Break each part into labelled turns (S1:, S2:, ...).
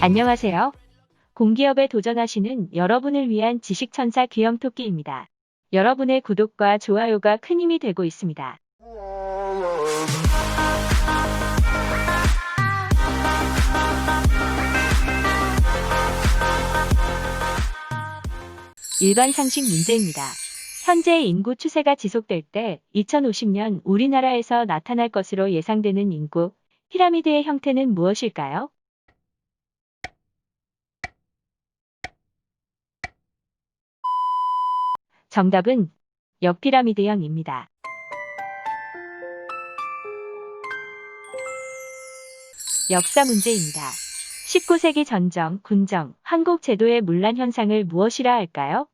S1: 안녕하세요. 공기업에 도전하시는 여러분을 위한 지식천사 귀염토끼입니다. 여러분의 구독과 좋아요가 큰 힘이 되고 있습니다. 일반 상식 문제입니다. 현재 인구 추세가 지속될 때 2050년 우리나라에서 나타날 것으로 예상되는 인구 피라미드의 형태는 무엇일까요? 정답은 역피라미드형입니다. 역사 문제입니다. 19세기 전정, 군정, 한국 제도의 문란 현상을 무엇이라 할까요?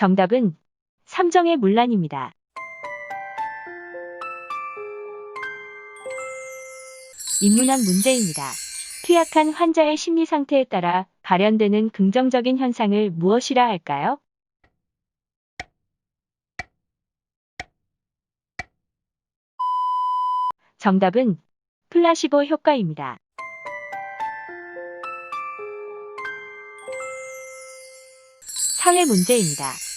S1: 정답은 삼정의 문란입니다. 인문학 문제입니다. 투약한 환자의 심리 상태에 따라 발현되는 긍정적인 현상을 무엇이라 할까요? 정답은 플라시보 효과입니다. 사회 문제입니다.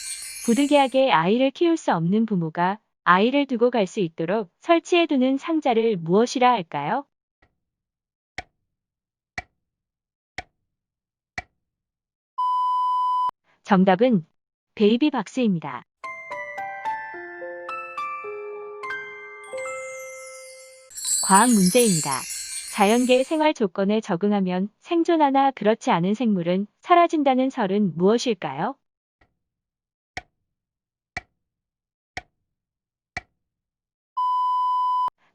S1: 부득이하게 아이를 키울 수 없는 부모가 아이를 두고 갈 수 있도록 설치해두는 상자를 무엇이라 할까요? 정답은 베이비 박스입니다. 과학 문제입니다. 자연계의 생활 조건에 적응하면 생존하나 그렇지 않은 생물은 사라진다는 설은 무엇일까요?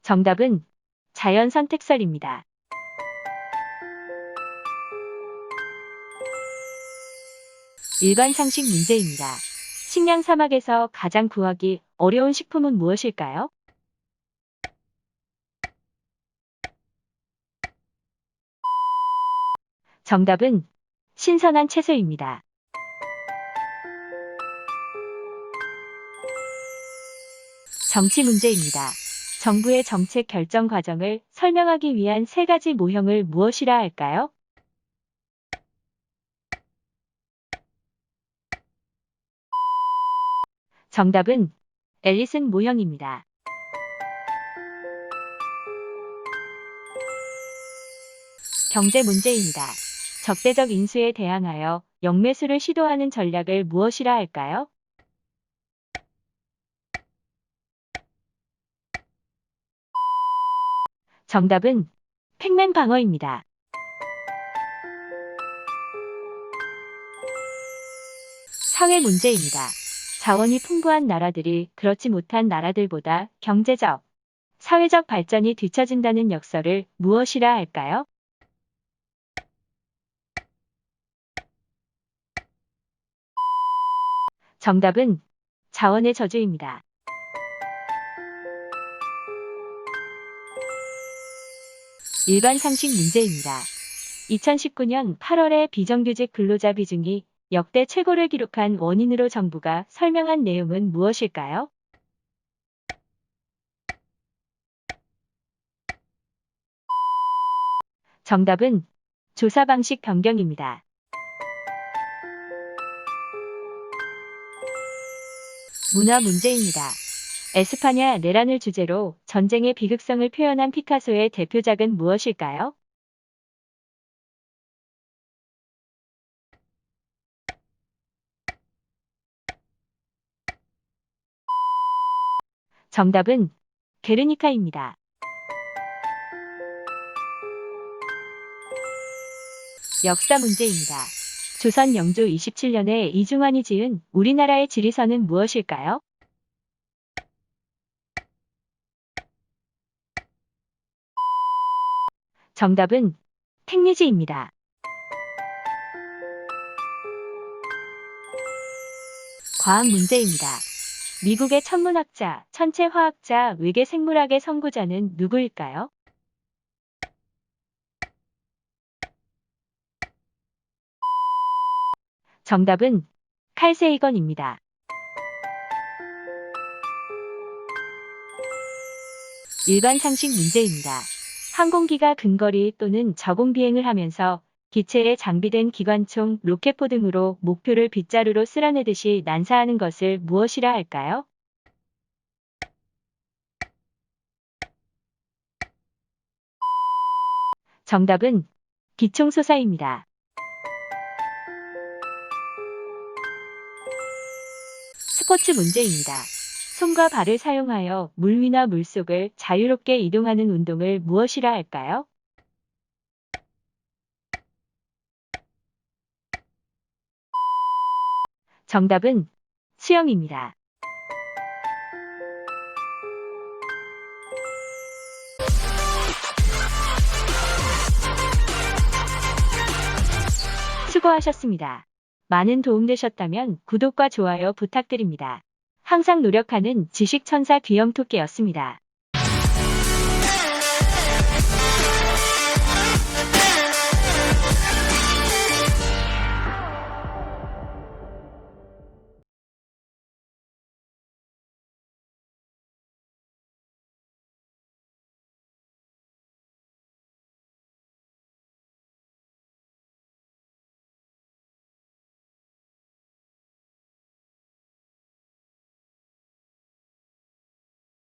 S1: 정답은 자연 선택설입니다. 일반 상식 문제입니다. 식량 사막에서 가장 구하기 어려운 식품은 무엇일까요? 정답은 신선한 채소입니다. 정치 문제입니다. 정부의 정책 결정 과정을 설명하기 위한 세 가지 모형을 무엇이라 할까요? 정답은 앨리슨 모형입니다. 경제 문제입니다. 적대적 인수에 대항하여 영매수를 시도하는 전략을 무엇이라 할까요? 정답은 팩맨 방어입니다. 사회 문제입니다. 자원이 풍부한 나라들이 그렇지 못한 나라들보다 경제적, 사회적 발전이 뒤처진다는 역설을 무엇이라 할까요? 정답은 자원의 저주입니다. 일반 상식 문제입니다. 2019년 8월에 비정규직 근로자 비중이 역대 최고를 기록한 원인으로 정부가 설명한 내용은 무엇일까요? 정답은 조사 방식 변경입니다. 문화 문제입니다. 에스파냐 내란을 주제로 전쟁의 비극성을 표현한 피카소의 대표작은 무엇일까요? 정답은 게르니카입니다. 역사 문제입니다. 조선 영조 27년에 이중환이 지은 우리나라의 지리선은 무엇일까요? 정답은 택리지입니다. 과학 문제입니다. 미국의 천문학자, 천체화학자, 외계 생물학의 선구자는 누구일까요? 정답은 칼세이건입니다. 일반 상식 문제입니다. 항공기가 근거리 또는 저공 비행을 하면서 기체에 장비된 기관총, 로켓포 등으로 목표를 빗자루로 쓸어내듯이 난사하는 것을 무엇이라 할까요? 정답은 기총소사입니다. 스포츠 문제입니다. 손과 발을 사용하여 물 위나 물 속을 자유롭게 이동하는 운동을 무엇이라 할까요? 정답은 수영입니다. 수고하셨습니다. 많은 도움 되셨다면 구독과 좋아요 부탁드립니다. 항상 노력하는 지식천사 귀염토끼였습니다.